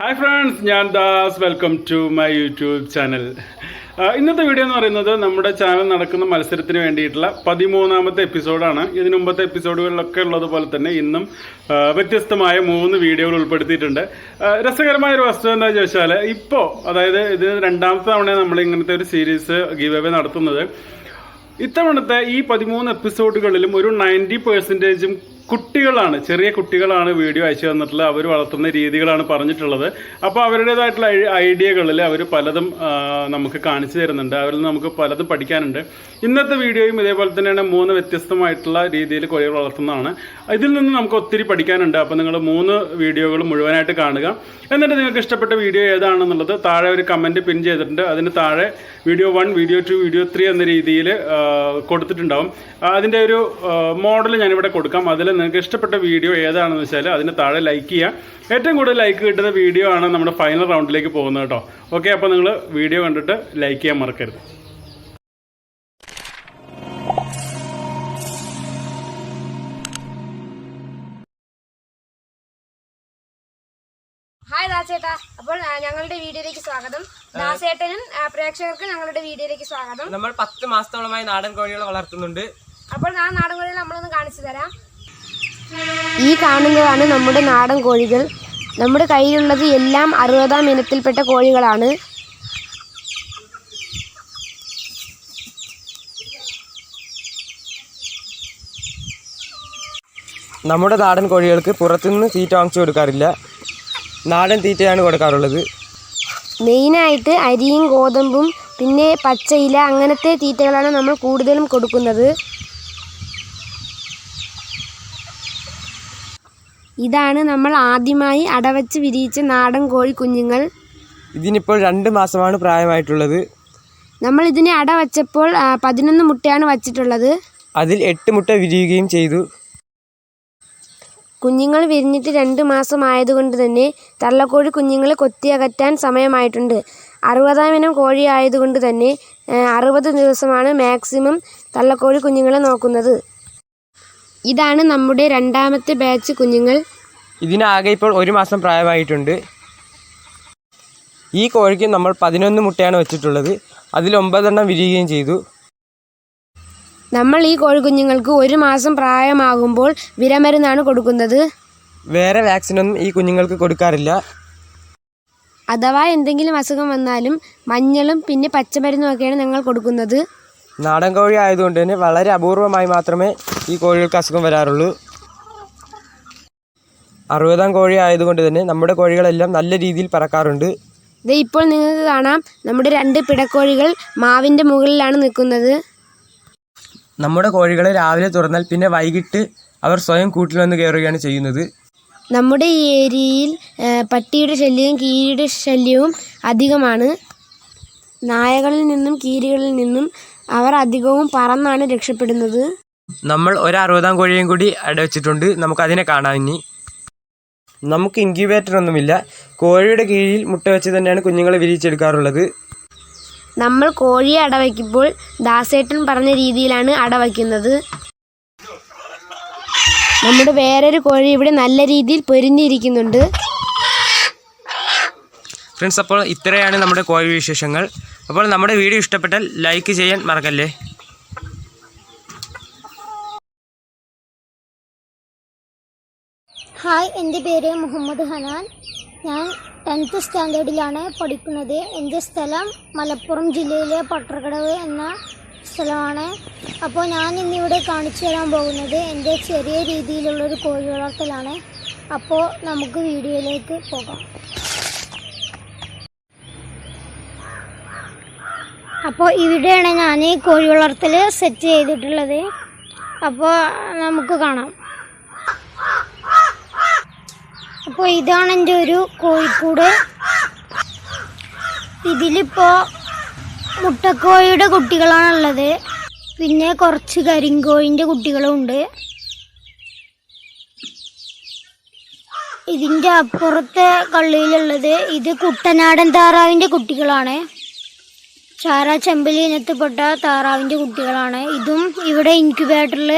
Hi friends ഞാൻ Das. Welcome to my YouTube channel ഇന്നത്തെ video എന്ന് പറയുന്നത് നമ്മുടെ ചാനൽ നടക്കുന്ന മത്സരത്തിന് വേണ്ടിയിട്ടുള്ള പതിമൂന്നാമത്തെ എപ്പിസോഡാണ് ഇതിനു മുമ്പത്തെ എപ്പിസോഡുകളിലൊക്കെ ഉള്ളതുപോലെ തന്നെ ഇന്നും വ്യത്യസ്തമായ മൂന്ന് വീഡിയോകൾ ഉൾപ്പെടുത്തിയിട്ടുണ്ട്. രസകരമായ ഒരു വസ്തു എന്താ ചോദിച്ചാൽ ഇപ്പോൾ അതായത് ഇത് രണ്ടാമത്തെ തവണയാണ് നമ്മൾ ഇങ്ങനത്തെ ഒരു സീരീസ് ഗീവ് അവേ നടത്തുന്നത്. ഇത്തവണത്തെ ഈ പതിമൂന്ന് എപ്പിസോഡുകളിലും ഒരു നയന്റി പെർസെന്റേജും കുട്ടികളാണ് ചെറിയ കുട്ടികളാണ് വീഡിയോ അയച്ചു തന്നിട്ടുള്ളത്. അവർ വളർത്തുന്ന രീതികളാണ് പറഞ്ഞിട്ടുള്ളത്. അപ്പോൾ അവരുടേതായിട്ടുള്ള ഐഡിയകളിൽ അവർ പലതും നമുക്ക് കാണിച്ചു തരുന്നുണ്ട്. അവരിൽ നമുക്ക് പലതും പഠിക്കാനുണ്ട്. ഇന്നത്തെ വീഡിയോയും ഇതേപോലെ തന്നെയാണ് മൂന്ന് വ്യത്യസ്തമായിട്ടുള്ള രീതിയിൽ കോഴികൾ വളർത്തുന്നതാണ്. ഇതിൽ നിന്ന് നമുക്ക് ഒത്തിരി പഠിക്കാനുണ്ട്. അപ്പോൾ നിങ്ങൾ മൂന്ന് വീഡിയോകൾ മുഴുവനായിട്ട് കാണുക. എന്നിട്ട് നിങ്ങൾക്ക് ഇഷ്ടപ്പെട്ട വീഡിയോ ഏതാണെന്നുള്ളത് താഴെ ഒരു കമന്റ് പിൻ ചെയ്തിട്ടുണ്ട്. അതിന് താഴെ video one video two video three എന്ന രീതിയിൽ കൊടുത്തിട്ടുണ്ടാവും. അതിന്റെ ഒരു മോഡൽ ഞാനിവിടെ കൊടുക്കാം. അതിൽ നിങ്ങൾക്ക് ഇഷ്ടപ്പെട്ട വീഡിയോ ഏതാണെന്ന് വെച്ചാൽ അതിന് താഴെ ലൈക്ക് ചെയ്യുക ഏറ്റവും കൂടുതൽ ലൈക്ക് കിട്ടുന്ന വീഡിയോ ആണ് നമ്മുടെ ഫൈനൽ റൗണ്ടിലേക്ക് പോകുന്നത് കേട്ടോ. ഓക്കെ അപ്പോൾ നിങ്ങൾ വീഡിയോ കണ്ടിട്ട് ലൈക്ക് ചെയ്യാൻ മറക്കരുത്. ഹായ് ദാസേട്ടാ. അപ്പോൾ ഞങ്ങളുടെ വീഡിയോയിലേക്ക് സ്വാഗതം. ദാസേട്ടനും ആ, പ്രേക്ഷകർക്ക് ഞങ്ങളുടെ വീഡിയോയിലേക്ക് സ്വാഗതം. നമ്മൾ പത്ത് മാസത്തോളമായി നാടൻ കോഴികളെ വളർത്തുന്നുണ്ട്. അപ്പോൾ ആ നാടൻ കോഴികൾ നമ്മളൊന്ന് കാണിച്ചു തരാം. ഈ കാണുന്നതാണ് നമ്മുടെ നാടൻ കോഴികൾ. നമ്മുടെ കയ്യിലുള്ളത് എല്ലാം അറുപതാം ഇനത്തിൽപ്പെട്ട കോഴികളാണ്. നമ്മുടെ നാടൻ കോഴികൾക്ക് പുറത്തുനിന്ന് തീറ്റ വാങ്ങിച്ചു കൊടുക്കാറില്ല. നാടൻ തീറ്റയാണ് കൊടുക്കാറുള്ളത്. മെയിനായിട്ട് അരിയും ഗോതമ്പും പിന്നെ പച്ചയില അങ്ങനത്തെ തീറ്റകളാണ് നമ്മൾ കൂടുതലും കൊടുക്കുന്നത്. ഇതാണ് നമ്മൾ ആദ്യമായി അടവച്ച് വിരിയിച്ച നാടൻ കോഴി കുഞ്ഞുങ്ങൾ. ഇതിനിപ്പോൾ രണ്ട് മാസമാണ് പ്രായമായിട്ടുള്ളത്. നമ്മൾ ഇതിനെ അട വച്ചപ്പോൾ പതിനൊന്ന് മുട്ടയാണ് വച്ചിട്ടുള്ളത്. അതിൽ എട്ട് മുട്ട വിരിയുകയും ചെയ്തു. കുഞ്ഞുങ്ങൾ വിരിഞ്ഞിട്ട് രണ്ട് മാസം ആയതുകൊണ്ട് തന്നെ തള്ളക്കോഴി കുഞ്ഞുങ്ങളെ കൊത്തിയകറ്റാൻ സമയമായിട്ടുണ്ട്. അറുപതാം ഇനം കോഴി ആയതുകൊണ്ട് തന്നെ അറുപത് ദിവസമാണ് മാക്സിമം തള്ളക്കോഴി കുഞ്ഞുങ്ങളെ നോക്കുന്നത്. ഇതാണ് നമ്മുടെ രണ്ടാമത്തെ ബാച്ച് കുഞ്ഞുങ്ങൾ. ഇതിനാകെ ഇപ്പോൾ ഒരു മാസം പ്രായമായിട്ടുണ്ട്. ഈ കോഴിക്ക് നമ്മൾ പതിനൊന്ന് മുട്ടയാണ് വെച്ചിട്ടുള്ളത്. അതിൽ ഒമ്പതെണ്ണം വിരിയുകയും ചെയ്തു. നമ്മൾ ഈ കോഴി കുഞ്ഞുങ്ങൾക്ക് ഒരു മാസം പ്രായമാകുമ്പോൾ വിരമരുന്നാണ് കൊടുക്കുന്നത്. വേറെ വാക്സിനൊന്നും ഈ കുഞ്ഞുങ്ങൾക്ക് കൊടുക്കാറില്ല. അഥവാ എന്തെങ്കിലും അസുഖം വന്നാലും മഞ്ഞളും പിന്നെ പച്ചമരുന്നും ഒക്കെയാണ് ഞങ്ങൾ കൊടുക്കുന്നത്. നാടൻ കോഴി ആയതുകൊണ്ട് തന്നെ വളരെ അപൂർവമായി മാത്രമേ ഈ കോഴികൾക്ക് അസുഖം വരാറുള്ളൂ. അറുപതാം കോഴി ആയതുകൊണ്ട് തന്നെ നമ്മുടെ കോഴികളെല്ലാം നല്ല രീതിയിൽ പറക്കാറുണ്ട്. ഇത് ഇപ്പോൾ നിങ്ങൾക്ക് കാണാം നമ്മുടെ രണ്ട് പിടക്കോഴികൾ മാവിന്റെ മുകളിലാണ് നിൽക്കുന്നത്. നമ്മുടെ കോഴികളെ രാവിലെ തുറന്നാൽ പിന്നെ വൈകിട്ട് അവർ സ്വയം കൂട്ടിൽ വന്ന് കയറുകയാണ് ചെയ്യുന്നത്. നമ്മുടെ ഈ ഏരിയയിൽ പട്ടിയുടെ ശല്യവും കീരിയുടെ ശല്യവും അധികമാണ്. നായകളിൽ നിന്നും കീരികളിൽ നിന്നും അവർ അധികവും പറന്നാണ് രക്ഷപ്പെടുന്നത്. നമ്മൾ ഒരു അറുപതാം കോഴിയും കൂടി അട വെച്ചിട്ടുണ്ട്. നമുക്ക് അതിനെ കാണാം ഇനി. നമുക്ക് ഇൻക്യുബേറ്റർ ഒന്നുമില്ല കോഴിയുടെ കീഴിൽ മുട്ട വെച്ച് തന്നെയാണ് കുഞ്ഞുങ്ങളെ വിരിയിച്ചെടുക്കാറുള്ളത്. നമ്മൾ കോഴിയെ അടവയ്ക്കുമ്പോൾ ദാസേട്ടൻ പറഞ്ഞ രീതിയിലാണ് അടവയ്ക്കുന്നത്. നമ്മുടെ വേറൊരു കോഴി ഇവിടെ നല്ല രീതിയിൽ പൊരിഞ്ഞിരിക്കുന്നുണ്ട്. ഫ്രണ്ട്സ് അപ്പോൾ ഇത്രയാണ് നമ്മുടെ കോഴി വിശേഷങ്ങൾ. അപ്പോൾ നമ്മുടെ വീഡിയോ ഇഷ്ടപ്പെട്ടാൽ ലൈക്ക് ചെയ്യാൻ മറക്കല്ലേ? ഹായ് എന്റെ പേര് മുഹമ്മദ് ഹനാൻ. ഞാൻ ടെൻത്ത് സ്റ്റാൻഡേർഡിലാണ് പഠിക്കുന്നത്. എന്റെ സ്ഥലം മലപ്പുറം ജില്ലയിലെ പട്ടർകടവ് എന്ന സ്ഥലമാണ്. അപ്പോൾ ഞാൻ ഇന്നിവിടെ കാണിച്ചു തരാൻ പോകുന്നത് എന്റെ ചെറിയ രീതിയിലുള്ളൊരു കോഴി വളർത്തലാണ് അപ്പോൾ നമുക്ക് വീഡിയോയിലേക്ക് പോകാം. അപ്പോൾ ഇവിടെയാണ് ഞാൻ ഈ കോഴി വളർത്തൽ സെറ്റ് ചെയ്തിട്ടുള്ളത്. അപ്പോൾ നമുക്ക് കാണാം. അപ്പോൾ ഇതാണ് എന്റെ ഒരു കോഴിക്കൂട്. ഇതിലിപ്പോൾ മുട്ടക്കോഴിയുടെ കുട്ടികളാണുള്ളത്. പിന്നെ കുറച്ച് കരിങ്കോഴിന്റെ കുട്ടികളും ഉണ്ട് ഇതിന്റെ അപ്പുറത്തെ കള്ളിയിലുള്ളത് ഇത് കുട്ടനാടൻ താറാവിന്റെ കുട്ടികളാണ്. ചാര ചെമ്പലി ഇനത്തിൽപ്പെട്ട താറാവിന്റെ കുട്ടികളാണ്. ഇതും ഇവിടെ ഇൻക്യുബേറ്ററിൽ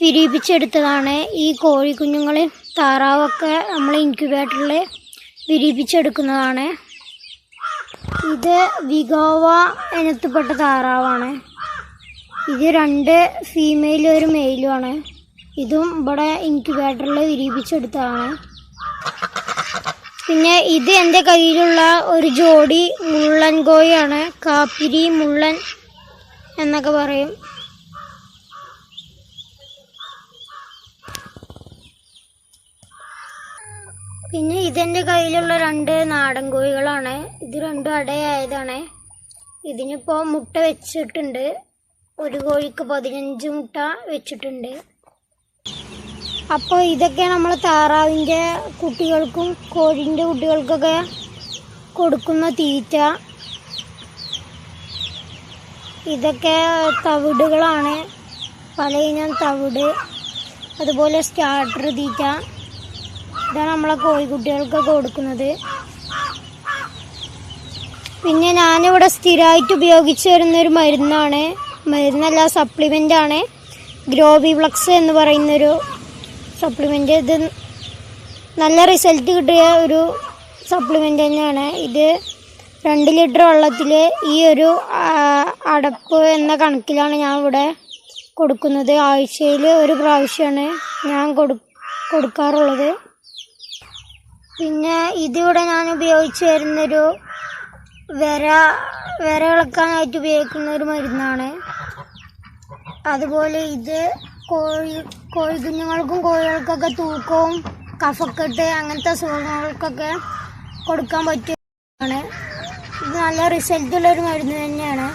വിരിയിപ്പിച്ചെടുത്തതാണ്. ഈ കോഴിക്കുഞ്ഞുങ്ങളെ താറാവൊക്കെ നമ്മൾ ഇൻക്യുബേറ്ററിൽ വിരിയിപ്പിച്ചെടുക്കുന്നതാണ്. ഇത് വിഗോവ ഇനത്തിൽപ്പെട്ട താറാവാണ്. ഇത് രണ്ട് ഫീമെയിലും ഒരു മെയിലുമാണ് ഇതും ഇവിടെ ഇൻക്യുബേറ്ററിൽ വിരിയിപ്പിച്ചെടുത്തതാണ്. പിന്നെ ഇത് എന്റെ കയ്യിലുള്ള ഒരു ജോഡി മുള്ളൻ കോയാണ് കാപ്പിരി മുള്ളൻ എന്നൊക്കെ പറയും. പിന്നെ ഇതെന്റെ കയ്യിലുള്ള രണ്ട് നാടൻ കോഴികളാണ്. ഇത് രണ്ടും അടയായതാണ്. ഇതിനിപ്പോൾ മുട്ട വെച്ചിട്ടുണ്ട്. ഒരു കോഴിക്ക് പതിനഞ്ച് മുട്ട വെച്ചിട്ടുണ്ട്. അപ്പോൾ ഇതൊക്കെ നമ്മൾ താറാവിന്റെ കുട്ടികൾക്കും കോഴിന്റെ കുട്ടികൾക്കൊക്കെ കൊടുക്കുന്ന തീറ്റ. ഇതൊക്കെ തവിടുകളാണ്. പല ഇനം തവിട്. അതുപോലെ സ്റ്റാർട്ടർ തീറ്റ. ഇതാണ് നമ്മളെ കോഴിക്കുട്ടികൾക്കൊക്കെ കൊടുക്കുന്നത്. പിന്നെ ഞാനിവിടെ സ്ഥിരമായിട്ട് ഉപയോഗിച്ച് വരുന്നൊരു മരുന്നാണ്. മരുന്നല്ല സപ്ലിമെന്റാണ് ഗ്രോബിപ്ലക്സ് എന്ന് പറയുന്നൊരു സപ്ലിമെന്റ് ഇത് നല്ല റിസൾട്ട് കിട്ടിയ ഒരു സപ്ലിമെന്റ് തന്നെയാണ്. ഇത് രണ്ട് ലിറ്റർ വെള്ളത്തിൽ ഈ ഒരു അടപ്പ് എന്ന കണക്കിലാണ് ഞാൻ ഇവിടെ കൊടുക്കുന്നത്. ആഴ്ചയിൽ ഒരു പ്രാവശ്യമാണ് ഞാൻ കൊടു കൊടുക്കാറുള്ളത്. പിന്നെ ഇതിവിടെ ഞാൻ ഉപയോഗിച്ച് വരുന്നൊരു വിര വിര ഇളക്കാനായിട്ട് ഉപയോഗിക്കുന്ന ഒരു മരുന്നാണ്. അതുപോലെ ഇത് കോഴി കോഴിക്കുഞ്ഞുങ്ങൾക്കും കോഴികൾക്കൊക്കെ തൂക്കവും കഫക്കെട്ട് അങ്ങനത്തെ അസുഖങ്ങൾക്കൊക്കെ കൊടുക്കാൻ പറ്റുന്നതാണ്. ഇത് നല്ല റിസൾട്ട് ഒരു മരുന്ന് തന്നെയാണ്.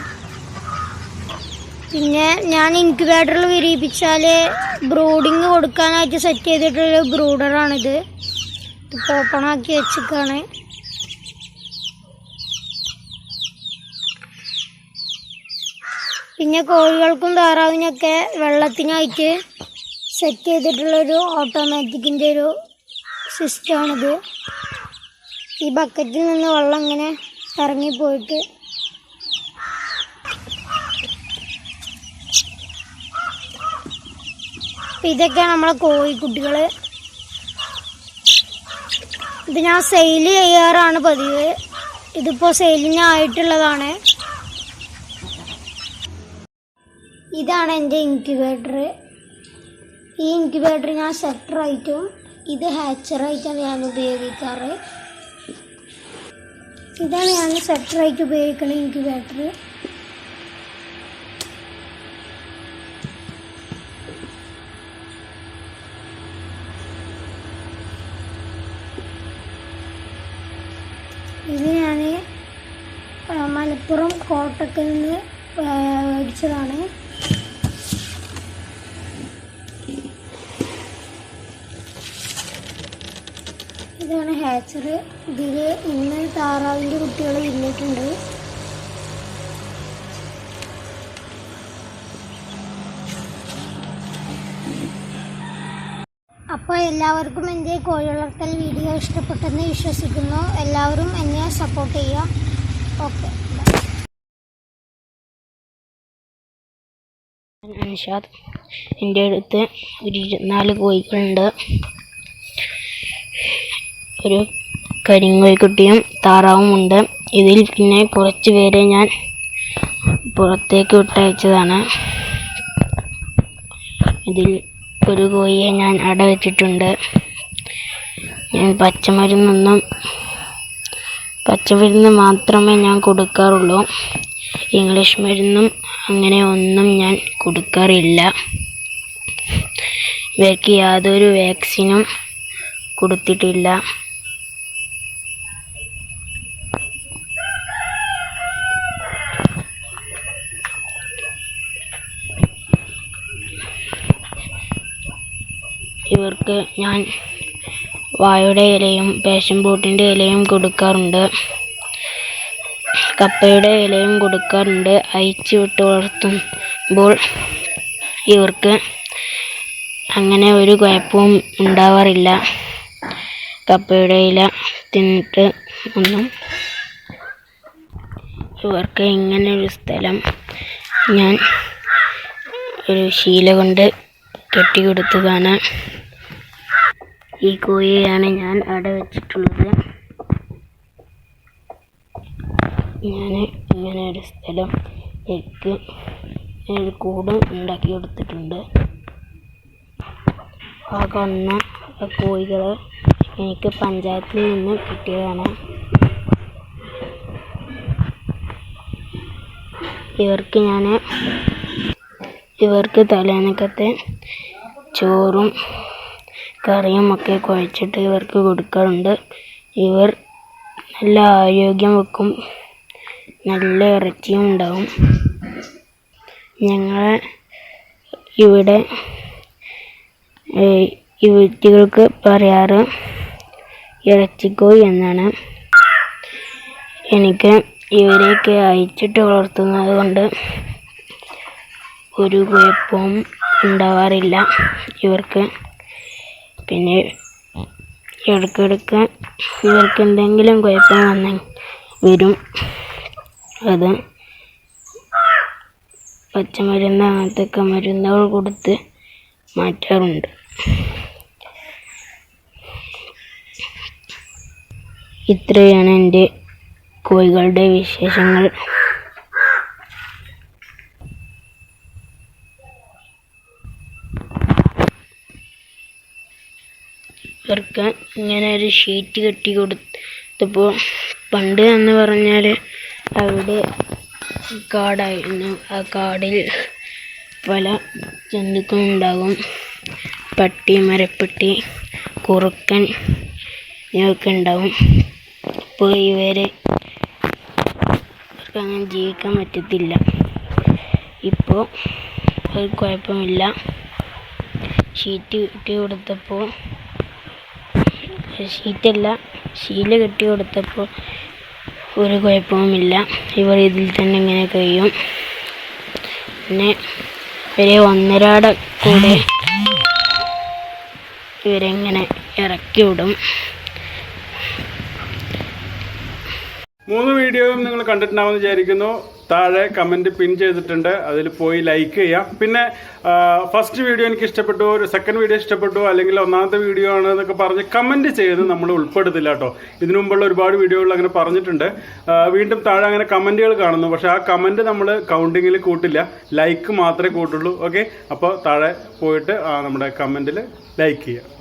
പിന്നെ ഞാൻ ഇൻക്യുബേറ്ററിൽ വിരിയിപ്പിച്ചാൽ ബ്രൂഡിങ് കൊടുക്കാനായിട്ട് സെറ്റ് ചെയ്തിട്ടുള്ള ബ്രൂഡറാണിത് ഇപ്പോൾ ഓപ്പണാക്കി വെച്ചിക്കാണ് പിന്നെ കോഴികൾക്കും താറാവിനൊക്കെ വെള്ളത്തിനായിട്ട് സെറ്റ് ചെയ്തിട്ടുള്ളൊരു ഓട്ടോമാറ്റിക്കിന്റെ ഒരു സിസ്റ്റമാണിത് ഈ ബക്കറ്റിൽ നിന്ന് വെള്ളം ഇങ്ങനെ ഇറങ്ങിപ്പോയിട്ട് ഇതൊക്കെയാണ് നമ്മളെ കോഴിക്കുട്ടികൾ ഇത് ഞാൻ സെയിൽ ചെയ്യാറാണ് പതിവ്. ഇതിപ്പോൾ സെയിലിന് ഇതാണ് എന്റെ ഇൻക്യുബേറ്റർ ഈ ഇൻക്യുബേറ്റർ ഞാൻ സെറ്ററായിട്ടും ഇത് ഹാച്ചറായിട്ടാണ് ഞാൻ ഉപയോഗിക്കാറ്. ഇതാണ് ഞാൻ സെറ്ററായിട്ട് ഉപയോഗിക്കുന്ന ഇൻക്യുബേറ്റർ ഇത് ഞാൻ മലപ്പുറം കോട്ടക്കൽ നിന്ന് മേടിച്ചതാണ്. ഇതാണ് ഹാച്ചർ ഇതിൽ ഇന്ന് താറാവിന്റെ കുട്ടികൾ ഇരുന്നിട്ടുണ്ട്. അപ്പോൾ എല്ലാവർക്കും എന്റെ കോഴി വളർത്തൽ വീഡിയോ ഇഷ്ടപ്പെട്ടെന്ന് വിശ്വസിക്കുന്നു. എല്ലാവരും എന്നെ സപ്പോർട്ട് ചെയ്യാം ഓക്കെ അൻഷാദ്. എന്റെ അടുത്ത് ഒരു ഇരുപത്തിനാല് കോഴികളുണ്ട്. ഒരു കരിങ്കോഴിക്കുട്ടിയും താറാവും ഉണ്ട്. ഇതിൽ പിന്നെ കുറച്ച് പേരെ ഞാൻ പുറത്തേക്ക് വിട്ടയച്ചതാണ്. ഇതിൽ ഒരു കോഴിയെ ഞാൻ അട വെച്ചിട്ടുണ്ട്. ഞാൻ പച്ചമരുന്നൊന്നും പച്ചമരുന്ന് മാത്രമേ ഞാൻ കൊടുക്കാറുള്ളൂ. ഇംഗ്ലീഷ് മരുന്നും അങ്ങനെ ഒന്നും ഞാൻ കൊടുക്കാറില്ല. ഇവയ്ക്ക് യാതൊരു വാക്സിനും കൊടുത്തിട്ടില്ല. ഞാൻ വായുടെ ഇലയും പാഷൻ ബോട്ടിന്റെ ഇലയും കൊടുക്കാറുണ്ട്. കപ്പയുടെ ഇലയും കൊടുക്കാറുണ്ട്. അയച്ചു വിട്ട് വളർത്തുമ്പോൾ ഇവർക്ക് അങ്ങനെ ഒരു കുഴപ്പവും ഉണ്ടാവാറില്ല. കപ്പയുടെ ഇല തിന്നിട്ട് ഒന്നും ഇവർക്ക് ഇങ്ങനെ ഒരു സ്ഥലം ഞാൻ ഒരു ശീല കൊണ്ട് കെട്ടിക്കൊടുത്തതാണ് ഈ കോഴിയെയാണ് ഞാൻ അവിടെ വെച്ചിട്ടുള്ളത്. ഞാൻ ഇങ്ങനെ ഒരു സ്ഥലം എനിക്ക് ഒരു കൂട് ഉണ്ടാക്കി കൊടുത്തിട്ടുണ്ട്. ആ കന്ന കോഴികൾ എനിക്ക് പഞ്ചായത്തിൽ നിന്ന് കിട്ടിയതാണ്. ഇവർക്ക് ഞാൻ ഇവർക്ക് തലേന്നക്കത്തെ ചോറും കറിയും ഒക്കെ കുഴച്ചിട്ട് ഇവർക്ക് കൊടുക്കാറുണ്ട്. ഇവർ നല്ല ആരോഗ്യം വെക്കും. നല്ല ഇറച്ചിയും ഉണ്ടാവും. ഞങ്ങൾ ഇവിടെ ഈ വ്യക്തികൾക്ക് പറയാറ് ഇറച്ചിക്കോയി എന്നാണ്. എനിക്ക് ഇവരെയൊക്കെ അയച്ചിട്ട് വളർത്തുന്നത് കൊണ്ട് ഒരു കുഴപ്പവും ഉണ്ടാവാറില്ല. ഇവർക്ക് പിന്നെ ഇടയ്ക്കിടയ്ക്ക് ഇവർക്ക് എന്തെങ്കിലും കുഴപ്പം വന്ന വരും. അത് പച്ചമരുന്ന് അങ്ങനത്തെയൊക്കെ മരുന്നുകൾ കൊടുത്ത് മാറ്റാറുണ്ട്. ഇത്രയാണ് എന്റെ കോഴികളുടെ വിശേഷങ്ങൾ. ഇവർക്ക് ഇങ്ങനെ ഒരു ഷീറ്റ് കെട്ടി കൊടുത്തപ്പോൾ പണ്ട് എന്ന് പറഞ്ഞാൽ അവിടെ കാടായിരുന്നു. ആ കാടിൽ പല ജന്തുക്കളും ഉണ്ടാകും. പട്ടി മരപ്പെട്ടി കുറുക്കൻ ഇവയൊക്കെ ഉണ്ടാവും അപ്പോൾ ഇവരെ അങ്ങനെ ജീവിക്കാൻ പറ്റത്തില്ല. ഇപ്പോൾ ഒരു കുഴപ്പമില്ല. ഷീറ്റ് കിട്ടി കൊടുത്തപ്പോൾ ഷീറ്റല്ല. ശീല കെട്ടി കൊടുത്തപ്പോൾ ഒരു കുഴപ്പവുമില്ല. ഇവർ ഇതിൽ തന്നെ ഇങ്ങനെ കഴിയും. പിന്നെ ഇവരെ ഒന്നരാടെ കൂടെ ഇവരെങ്ങനെ ഇറക്കി വിടും. മൂന്ന് വീഡിയോയും നിങ്ങൾ കണ്ടിട്ടുണ്ടാവുമെന്ന് വിചാരിക്കുന്നു. താഴെ കമന്റ് പിൻ ചെയ്തിട്ടുണ്ട്. അതിൽ പോയി ലൈക്ക് ചെയ്യാം. പിന്നെ ഫസ്റ്റ് വീഡിയോ എനിക്ക് ഇഷ്ടപ്പെട്ടു ഒരു സെക്കൻഡ് വീഡിയോ ഇഷ്ടപ്പെട്ടു അല്ലെങ്കിൽ ഒന്നാമത്തെ വീഡിയോ ആണ് എന്നൊക്കെ പറഞ്ഞ് കമന്റ് ചെയ്ത് നമ്മൾ ഉൾപ്പെടുത്തില്ല കേട്ടോ. ഇതിനു മുമ്പുള്ള ഒരുപാട് വീഡിയോകൾ അങ്ങനെ പറഞ്ഞിട്ടുണ്ട്. വീണ്ടും താഴെ അങ്ങനെ കമന്റുകൾ കാണുന്നു. പക്ഷെ ആ കമന്റ് നമ്മൾ കൗണ്ടിങ്ങിൽ കൂട്ടില്ല. ലൈക്ക് മാത്രമേ കൂട്ടുള്ളൂ. ഓക്കെ അപ്പോൾ താഴെ പോയിട്ട് നമ്മുടെ കമന്റിൽ ലൈക്ക് ചെയ്യുക